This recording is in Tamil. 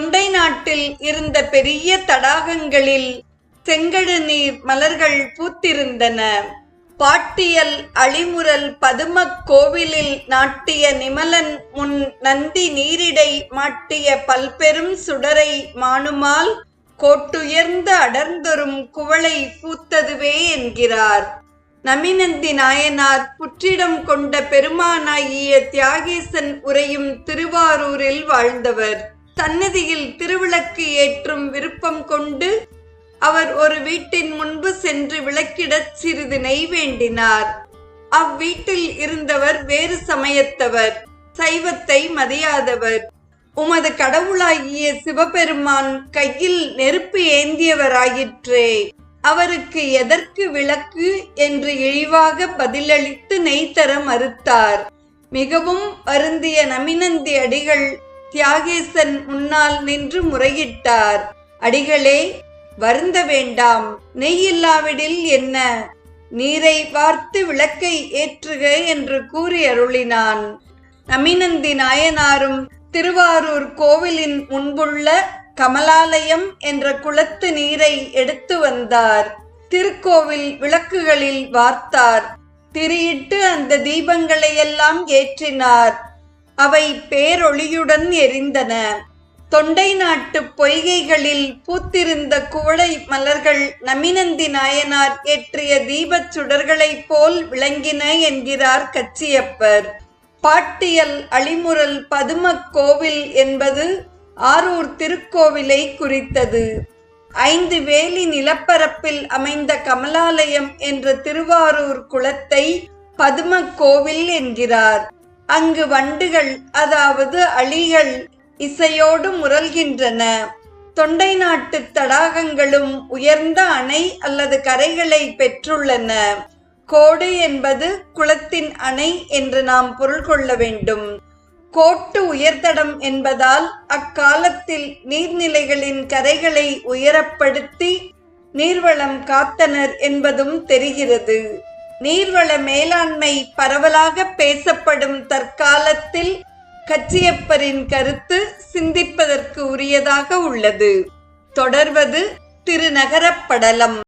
தொண்டை நாட்டில் இருந்த பெரிய தடாகங்களில் செங்கழு நீர் மலர்கள் பூத்திருந்தன. பாட்டியல் அழிமுரல் பதுமக் கோவிலில் நாட்டிய நிமலன் முன் நந்தி நீரிடை மாட்டிய பல்பெரும் சுடரை மானுமால் கோட்டுயர்ந்த அடர்ந்தொரும் குவளை பூத்ததுவே என்கிறார். நமிநந்தி நாயனார் புற்றிடம் கொண்ட பெருமானாகிய தியாகேசன் உரையும் திருவாரூரில் வாழ்ந்தவர். சன்னதியில் திருவிளக்கு ஏற்றும் விருப்பம் கொண்டு அவர் ஒரு வீட்டின் முன்பு சென்று விளக்கிடச் சிறிது நெய் வேண்டினார். அவ்வீட்டில் இருந்தவர் வேறு சமயத்தவர் சைவத்தை மதியாதவர். உமது கடவுளாகிய சிவபெருமான் கையில் நெருப்பு ஏந்தியவராயிற்றே. அவருக்கு எதற்கு விளக்கு என்று இழிவாக பதிலளித்து நெய்தர மறுத்தார். மிகவும் வருந்திய நமினந்தி அடிகள் தியாகேசன் முன்னால் நின்று முறையிட்டார். அடிகளே வருந்த வேண்டாம். நெய் இல்லாவிடில் என்ன? நீரை பார்த்து விளக்கை ஏற்றுக என்று கூறி அருளினான். நமினந்தி நாயனாரும் திருவாரூர் கோவிலின் முன்புள்ள கமலாலயம் என்ற குளத்து நீரை எடுத்து வந்தார். திருக்கோவில் விளக்குகளில் வார்த்தார். திரியிட்டு அந்த தீபங்களையெல்லாம் ஏற்றினார். அவை பேரொளியுடன் எரிந்தன. தொண்டை நாட்டு பொய்கைகளில் பூத்திருந்த குவளை மலர்கள் நமினந்தி நாயனார் ஏற்றிய தீபச் சுடர்களைப் போல் விளங்கின என்கிறார் கச்சியப்பர். பாட்டியல் அழிமுறல் பதுமக் கோவில் என்பது ஆரூர் திருக்கோவிலை குறித்தது. ஐந்து வேலி நிலப்பரப்பில் அமைந்த கமலாலயம் என்ற திருவாரூர் குளத்தை பதுமக் கோவில் என்கிறார். அங்கு வண்டுகள் அதாவது அழிகள் இசையோடு முரல்கின்றன. தொண்டை நாட்டு தடாகங்களும் உயர்ந்த அணை அல்லது கரைகளை பெற்றுள்ளன. கோடு என்பது குளத்தின் அணை என்று நாம் பொருள் கொள்ள வேண்டும். கோட்டு உயர்தடம் என்பதால் அக்காலத்தில் நீர்நிலைகளின் கரைகளை உயரப்படுத்தி நீர்வளம் காத்தனர் என்பதும் தெரிகிறது. நீர்வள மேலாண்மை பரவலாக பேசப்படும் தற்காலத்தில் கச்சியப்பரின் கருத்து சிந்திப்பதற்கு உரியதாக உள்ளது. தொடர்வது திருநகரப்படலம்